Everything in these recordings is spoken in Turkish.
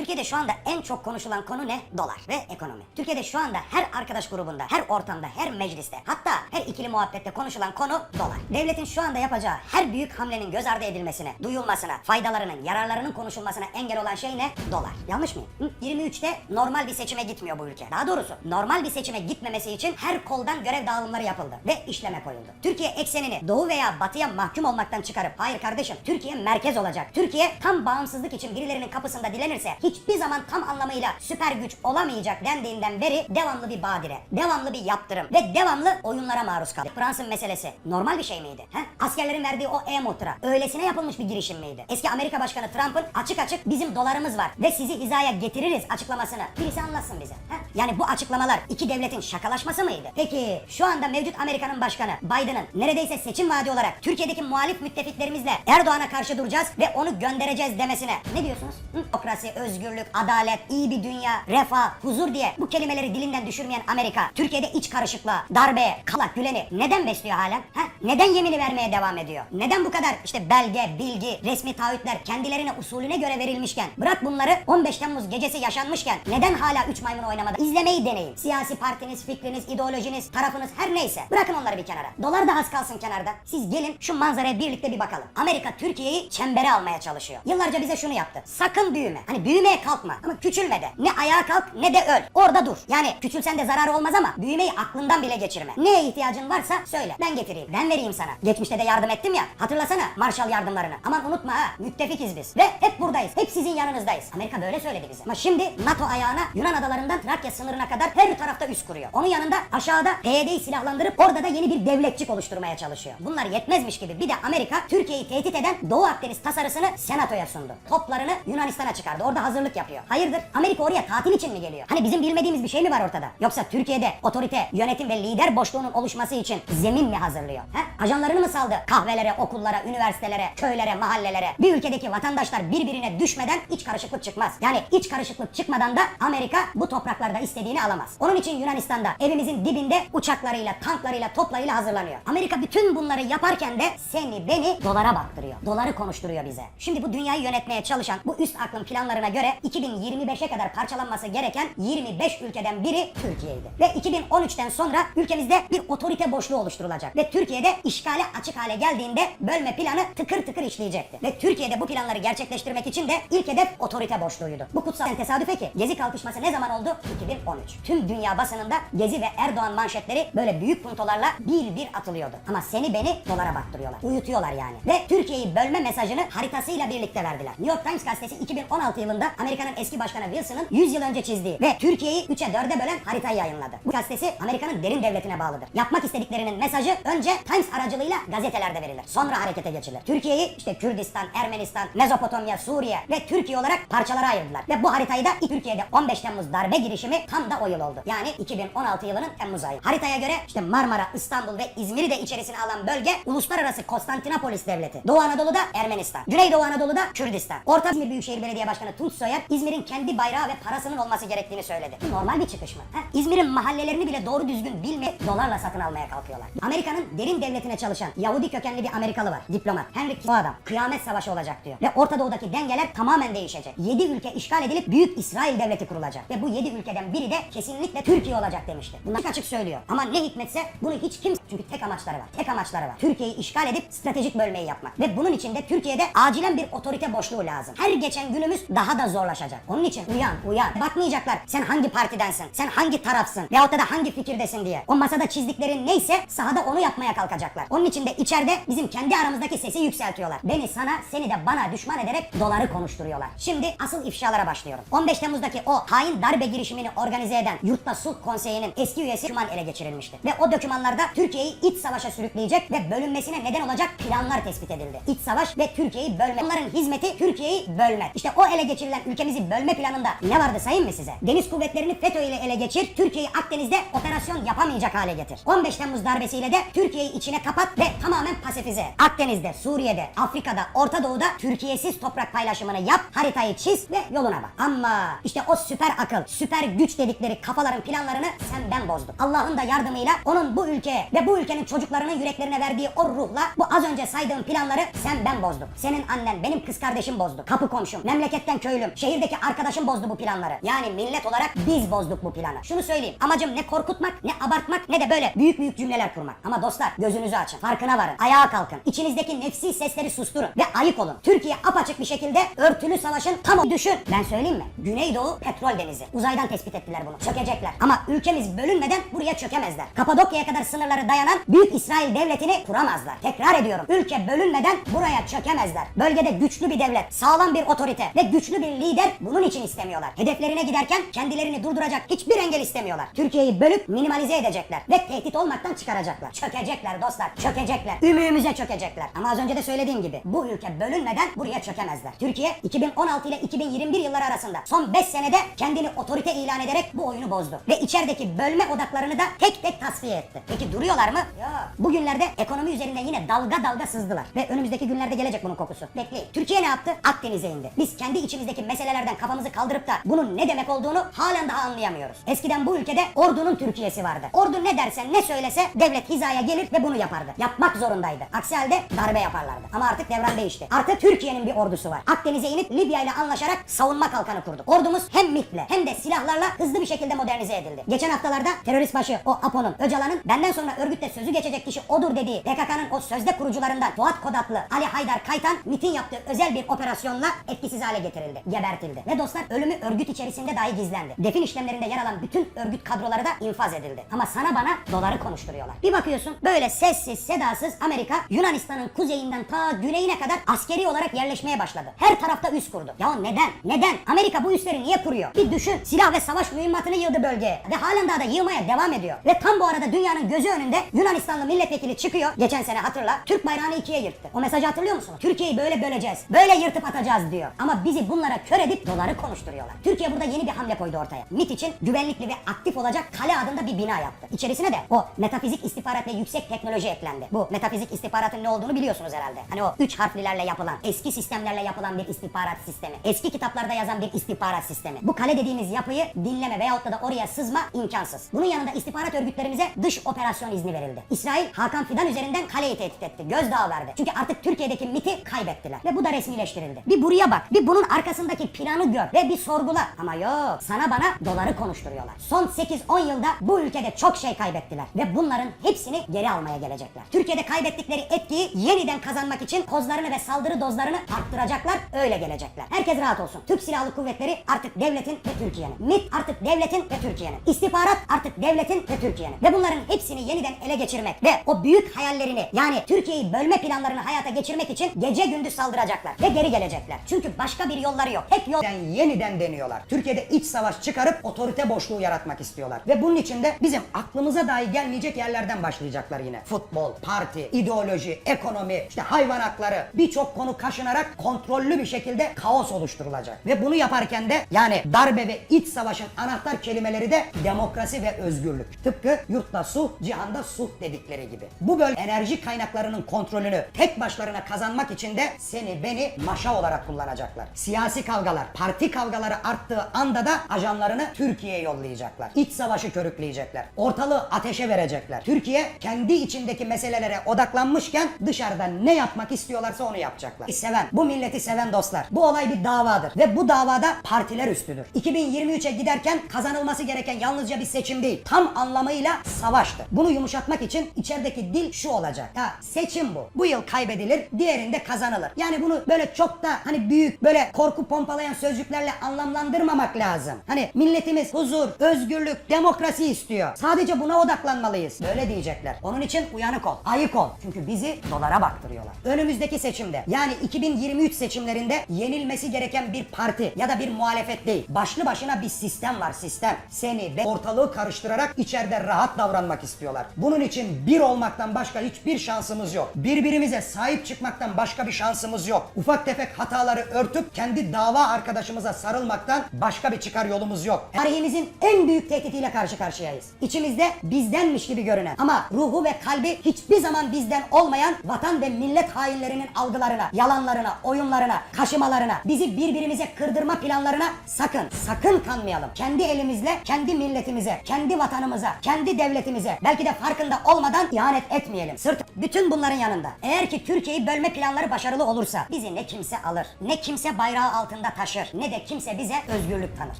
Türkiye'de şu anda en çok konuşulan konu ne? Dolar ve ekonomi. Türkiye'de şu anda her arkadaş grubunda, her ortamda, her mecliste, hatta her ikili muhabbette konuşulan konu dolar. Devletin şu anda yapacağı her büyük hamlenin göz ardı edilmesine, duyulmasına, faydalarının, yararlarının konuşulmasına engel olan şey ne? Dolar. Yanlış mıyım? Hı? 23'te normal bir seçime gitmiyor bu ülke. Daha doğrusu normal bir seçime gitmemesi için her koldan görev dağılımları yapıldı ve işleme koyuldu. Türkiye eksenini doğu veya batıya mahkum olmaktan çıkarıp hayır kardeşim Türkiye merkez olacak. Türkiye tam bağımsızlık için birilerinin kapısında dilenirse hiçbir zaman tam anlamıyla süper güç olamayacak dendiğinden beri devamlı bir badire, devamlı bir yaptırım ve devamlı oyunlara maruz kaldı. Fransız meselesi normal bir şey miydi? He? Askerlerin verdiği o e-muhtıra öylesine yapılmış bir girişim miydi? Eski Amerika Başkanı Trump'ın açık açık bizim dolarımız var ve sizi hizaya getiririz açıklamasını birisi anlatsın bize. He? Yani bu açıklamalar iki devletin şakalaşması mıydı? Peki şu anda mevcut Amerika'nın başkanı Biden'ın neredeyse seçim vaadi olarak Türkiye'deki muhalif müttefiklerimizle Erdoğan'a karşı duracağız ve onu göndereceğiz demesine ne diyorsunuz? Hı? Demokrasi, özgürlük, adalet, iyi bir dünya, refah, huzur diye bu kelimeleri dilinden düşürmeyen Amerika Türkiye'de iç karışıklığa, darbeye, kalak, güleni neden besliyor halen? Ha? Neden yemini vermeye devam ediyor? Neden bu kadar işte belge, bilgi, resmi taahhütler kendilerine usulüne göre verilmişken bırak bunları 15 Temmuz gecesi yaşanmışken neden hala 3 maymun oynamada? İzlemeyi deneyin. Siyasi partiniz, fikriniz, ideolojiniz, tarafınız her neyse bırakın onları bir kenara. Dolar da az kalsın kenarda. Siz gelin şu manzaraya birlikte bir bakalım. Amerika Türkiye'yi çembere almaya çalışıyor. Yıllarca bize şunu yaptı. Sakın büyüme. Hani büyümeye kalkma ama küçülme de. Ne ayağa kalk ne de öl. Orada dur. Yani küçülsen de zararı olmaz ama büyümeyi aklından bile geçirme. Neye ihtiyacın varsa söyle. Ben getireyim. Ben vereyim sana. Geçmişte de yardım ettim ya. Hatırlasana Marshall yardımlarını. Aman unutma ha. Müttefikiz biz. Ve hep buradayız. Hep sizin yanınızdayız. Amerika böyle söyledi bize. Ama şimdi NATO ayağına Yunan adalarından Trakya sınırına kadar her tarafta üs kuruyor. Onun yanında aşağıda PYD'yi silahlandırıp orada da yeni bir devletçik oluşturmaya çalışıyor. Bunlar yetmezmiş gibi bir de Amerika Türkiye'yi tehdit eden Doğu Akdeniz tasarısını senatoya sundu. Toplarını Yunanistan'a çıkardı. Orada hazırlık yapıyor. Hayırdır? Amerika oraya tatil için mi geliyor? Hani bizim bilmediğimiz bir şey mi var ortada? Yoksa Türkiye'de otorite, yönetim ve lider boşluğunun oluşması için zemin mi hazırlıyor? He? Ajanlarını mı saldı? Kahvelere, okullara, üniversitelere, köylere, mahallelere. Bir ülkedeki vatandaşlar birbirine düşmeden iç karışıklık çıkmaz. Yani iç karışıklık çıkmadan da Amerika bu topraklarda istediğini alamaz. Onun için Yunanistan'da evimizin dibinde uçaklarıyla, tanklarıyla, toplarıyla hazırlanıyor. Amerika bütün bunları yaparken de seni beni dolara baktırıyor. Doları konuşturuyor bize. Şimdi bu dünyayı yönetmeye çalışan bu üst aklın planlarına göre 2025'e kadar parçalanması gereken 25 ülkeden biri Türkiye'ydi. Ve 2013'ten sonra ülkemizde bir otorite boşluğu oluşturulacak. Ve Türkiye'de işgale açık hale geldiğinde bölme planı tıkır tıkır işleyecekti. Ve Türkiye'de bu planları gerçekleştirmek için de ilk hedef otorite boşluğuydu. Bu kutsal tesadüfe ki Gezi kalkışması ne zaman oldu? 2013. Tüm dünya basınında Gezi ve Erdoğan manşetleri böyle büyük puntolarla bir bir atılıyordu. Ama seni beni dolara baktırıyorlar. Uyutuyorlar yani. Ve Türkiye'yi bölme mesajını haritasıyla birlikte verdiler. New York Times gazetesi 2016 yılında Amerika'nın eski başkanı Wilson'ın 100 yıl önce çizdiği ve Türkiye'yi 3'e 4'e bölen haritayı yayınladı. Bu gazetesi Amerika'nın derin devletine bağlıdır. Yapmak istediklerinin mesajı önce Times aracılığıyla gazetelerde verilir. Sonra harekete geçilir. Türkiye'yi işte Kürdistan, Ermenistan, Mezopotamya, Suriye ve Türkiye olarak parçalara ayırdılar. Ve bu haritayı da Türkiye'de 15 Temmuz darbe girişimi tam da o yıl oldu. Yani 2016 yılının Temmuz ayı. Haritaya göre işte Marmara, İstanbul ve İzmir'i de içerisine alan bölge uluslararası Konstantinopolis devleti. Doğu Anadolu'da Ermenistan. Güneydoğu Anadolu'da Kürdistan. Orta İzmir Büyükşehir Belediye Başkanı Tunç Soyer İzmir'in kendi bayrağı ve parasının olması gerektiğini söyledi. Normal bir çıkış mı? İzmir'in mahallelerini bile doğru düzgün bilmeyip dolarla satın almaya kalkıyorlar. Amerika'nın derin devletine çalışan Yahudi kökenli bir Amerikalı var. Diplomat. Henry bu adam. Kıyamet savaşı olacak diyor. Ve Orta Doğu'daki dengeler tamamen değişecek. 7 ülke işgal edilip Büyük İsrail devleti kurulacak. Ve bu 7 ülkeden biri de kesinlikle Türkiye olacak demişti. Açık açık söylüyor. Ama ne hikmetse bunu hiç kimse çünkü tek amaçları var. Tek amaçları var. Türkiye'yi işgal edip stratejik bölmeyi yapmak. Ve bunun için de Türkiye'de acilen bir otorite boşluğu lazım. Her geçen günümüz daha da zorlaşacak. Onun için uyan, uyan. Bakmayacaklar sen hangi partidensin, sen hangi tarafsın veyahut da hangi fikirdesin diye. O masada çizdiklerin neyse sahada onu yapmaya kalkacaklar. Onun için de içeride bizim kendi aramızdaki sesi yükseltiyorlar. Beni sana, seni de bana düşman ederek doları konuşturuyorlar. Şimdi asıl ifşalara başlıyorum. 15 Temmuz'daki o hain darbe girişimini organize eden Yurtta Sulh Konseyi'nin eski üyesi Şuman ele geçirilmişti. Ve o dokümanlarda Türkiye'yi iç savaşa sürükleyecek ve bölünmesine neden olacak planlar tespit edildi. İç savaş ve Türkiye'yi bölme. Onların hizmeti Türkiye'yi bölmek. İşte o ele geçirilen ülkemizi bölme planında ne vardı sayayım mı size? Deniz kuvvetlerini FETÖ ile ele geçir, Türkiye'yi Akdeniz'de operasyon yapamayacak hale getir. 15 Temmuz darbesiyle de Türkiye'yi içine kapat ve tamamen pasifize. Akdeniz'de, Suriye'de, Afrika'da, Orta Doğu'da Türkiye'siz toprak paylaşımını yap, haritayı çiz ve yoluna bak. Ama işte o süper akıl, süper güç dedikleri kafaların planlarını sen ben bozdum. Allah'ın da yardımıyla onun bu ülkeye ve bu bu ülkenin çocuklarının yüreklerine verdiği o ruhla bu az önce saydığım planları sen ben bozdum. Senin annen, benim kız kardeşim bozdu. Kapı komşum, memleketten köylüm, şehirdeki arkadaşım bozdu bu planları. Yani millet olarak biz bozduk bu planı. Şunu söyleyeyim. Amacım ne korkutmak, ne abartmak, ne de böyle büyük büyük cümleler kurmak. Ama dostlar gözünüzü açın. Farkına varın. Ayağa kalkın. İçinizdeki nefsi sesleri susturun. Ve ayık olun. Türkiye apaçık bir şekilde örtülü savaşın tam düşün. Ben söyleyeyim mi? Güneydoğu petrol denizi. Uzaydan tespit ettiler bunu. Çökecekler. Ama ülkemiz bölünmeden buraya çökemezler. Kapadokya'ya kadar sınırları dayanan Büyük İsrail devletini kuramazlar. Tekrar ediyorum. Ülke bölünmeden buraya çökemezler. Bölgede güçlü bir devlet, sağlam bir otorite ve güçlü bir lider bunun için istemiyorlar. Hedeflerine giderken kendilerini durduracak hiçbir engel istemiyorlar. Türkiye'yi bölüp minimalize edecekler ve tehdit olmaktan çıkaracaklar. Çökecekler dostlar, çökecekler. Ümüğümüze çökecekler. Ama az önce de söylediğim gibi bu ülke bölünmeden buraya çökemezler. Türkiye 2016 ile 2021 yılları arasında son 5 senede kendini otorite ilan ederek bu oyunu bozdu. Ve içerideki bölme odaklarını da tek tek tasfiye etti. Peki duruyorlar mı? Yok. Bugünlerde ekonomi üzerinde yine dalga dalga sızdılar. Ve önümüzdeki günlerde gelecek bunun kokusu. Bekleyin. Türkiye ne yaptı? Akdeniz'e indi. Biz kendi içimizdeki meselelerden kafamızı kaldırıp da bunun ne demek olduğunu halen daha anlayamıyoruz. Eskiden bu ülkede ordunun Türkiye'si vardı. Ordu ne derse ne söylese devlet hizaya gelir ve bunu yapardı. Yapmak zorundaydı. Aksi halde darbe yaparlardı. Ama artık devran değişti. Artık Türkiye'nin bir ordusu var. Akdeniz'e inip Libya ile anlaşarak savunma kalkanı kurduk. Ordumuz hem MİT'le hem de silahlarla hızlı bir şekilde modernize edildi. Geçen haftalarda terörist başı o Apo'nun, Öcalan'ın benden sonra örgütte sözü geçecek kişi odur dediği PKK'nın o sözde kurucularından Fuat Kodatlı, Ali Haydar Kaytan MİT'in yaptığı özel bir operasyonla etkisiz hale getirildi. Gebertildi. Ve dostlar ölümü örgüt içerisinde dahi gizlendi. Defin işlemlerinde yer alan bütün örgüt kadroları da infaz edildi. Ama sana bana doları konuşturuyorlar. Bir bakıyorsun böyle sessiz sedasız Amerika Yunanistan'ın kuzeyinden ta güneyine kadar askeri olarak yerleşmeye başladı. Her tarafta üs kurdu. Ya neden? Neden? Amerika bu üsleri niye kuruyor? Bir düşün. Silah ve savaş mühimmatını yığdı bölgeye. Ve halen daha da yığmaya devam ediyor. Ve tam bu arada dünyanın gözü önünde Yunanistanlı milletvekili çıkıyor. Geçen sene hatırla. Türk bayrağını ikiye yırttı. O mesajı hatırlıyor musunuz? Türkiye'yi böyle böleceğiz. Böyle yırtıp atacağız diyor. Ama bizi bunlara kör edip doları konuşturuyorlar. Türkiye burada yeni bir hamle koydu ortaya. MIT için güvenlikli ve aktif olacak kale adında bir bina yaptı. İçerisine de o metafizik istihbarat ve yüksek teknoloji eklendi. Bu metafizik istihbaratın ne olduğunu biliyorsunuz herhalde. Hani o üç harflilerle yapılan, eski sistemlerle yapılan bir istihbarat sistemi. Eski kitaplarda yazan bir istihbarat sistemi. Bu kale dediğimiz yapıyı dinleme veyahut da, oraya sızma imkansız. Bunun yanında istihbarat örgütlerimize dış operasyon izni verildi. İsrail Hakan Fidan üzerinden kaleyi tehdit etti. Gözdağı verdi. Çünkü artık Türkiye'deki kaybettiler. Ve bu da resmileştirildi. Bir buraya bak. Bir bunun arkasındaki planı gör. Ve bir sorgula. Ama yok. Sana bana doları konuşturuyorlar. Son 8-10 yılda bu ülkede çok şey kaybettiler. Ve bunların hepsini geri almaya gelecekler. Türkiye'de kaybettikleri etkiyi yeniden kazanmak için kozlarını ve saldırı dozlarını arttıracaklar. Öyle gelecekler. Herkes rahat olsun. Türk Silahlı Kuvvetleri artık devletin ve Türkiye'nin. MIT artık devletin ve Türkiye'nin. İstihbarat artık devletin ve Türkiye'nin. Ve bunların hepsini yeniden ele geçirmek ve o büyük hayallerini yani Türkiye'yi bölme planlarını hayata geçirmek için gece gündüz saldıracaklar ve geri gelecekler. Çünkü başka bir yolları yok. Tek yol yeniden, deniyorlar. Türkiye'de iç savaş çıkarıp otorite boşluğu yaratmak istiyorlar. Ve bunun için de bizim aklımıza dahi gelmeyecek yerlerden başlayacaklar yine. Futbol, parti, ideoloji, ekonomi, işte hayvan hakları birçok konu kaşınarak kontrollü bir şekilde kaos oluşturulacak. Ve bunu yaparken de yani darbe ve iç savaşın anahtar kelimeleri de demokrasi ve özgürlük. Tıpkı yurtta sulh, cihanda sulh dedikleri gibi. Bu bölge enerji kaynaklarının kontrolünü tek başlarına kazanmak için de seni beni maşa olarak kullanacaklar. Siyasi kavgalar, parti kavgaları arttığı anda da ajanlarını Türkiye'ye yollayacaklar. İç savaşı körükleyecekler. Ortalığı ateşe verecekler. Türkiye kendi içindeki meselelere odaklanmışken dışarıda ne yapmak istiyorlarsa onu yapacaklar. Seven, bu milleti seven dostlar. Bu olay bir davadır ve bu davada partiler üstüdür. 2023'e giderken kazanılması gereken yalnızca bir seçim değil. Tam anlamıyla savaştır. Bunu yumuşatmak için içerideki dil şu olacak. Ha seçim bu. Bu yıl kaybedilir, diğerinde kazanılır. Yani bunu böyle çok da hani büyük böyle korku pompalayan sözcüklerle anlamlandırmamak lazım. Hani milletimiz huzur, özgürlük, demokrasi istiyor. Sadece buna odaklanmalıyız. Böyle diyecekler. Onun için uyanık ol, ayık ol. Çünkü bizi dolara baktırıyorlar. Önümüzdeki seçimde yani 2023 seçimlerinde yenilmesi gereken bir parti ya da bir muhalefet değil. Başlı başına bir sistem var sistem. Seni ve ortalığı karıştırarak içeride rahat davranmak istiyorlar. Bunun için bir olmaktan başka hiçbir şansımız yok. Birbirimize sahip çıkmaktan başka bir şansımız yok. Ufak tefek hataları örtüp kendi dava arkadaşımıza sarılmaktan başka bir çıkar yolumuz yok. Tarihimizin en büyük tehditiyle karşı karşıyayız. İçimizde bizdenmiş gibi görünen ama ruhu ve kalbi hiçbir zaman bizden olmayan vatan ve millet hainlerinin algılarına, yalanlarına, oyunlarına, kaşımalarına, bizi birbirimize kırdırma planlarına sakın, sakın kanmayalım. Kendi elimizle, kendi milletimize, kendi vatanımıza, kendi devletimize, belki de fark farkında olmadan ihanet etmeyelim. Sırt bütün bunların yanında. Eğer ki Türkiye'yi bölme planları başarılı olursa bizi ne kimse alır, ne kimse bayrağı altında taşır, ne de kimse bize özgürlük tanır.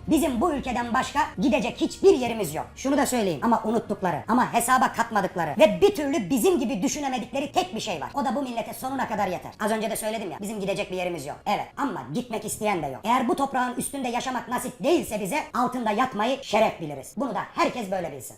Bizim bu ülkeden başka gidecek hiçbir yerimiz yok. Şunu da söyleyeyim ama unuttukları, ama hesaba katmadıkları ve bir türlü bizim gibi düşünemedikleri tek bir şey var. O da bu millete sonuna kadar yeter. Az önce de söyledim ya bizim gidecek bir yerimiz yok. Evet ama gitmek isteyen de yok. Eğer bu toprağın üstünde yaşamak nasip değilse bize altında yatmayı şeref biliriz. Bunu da herkes böyle bilsin.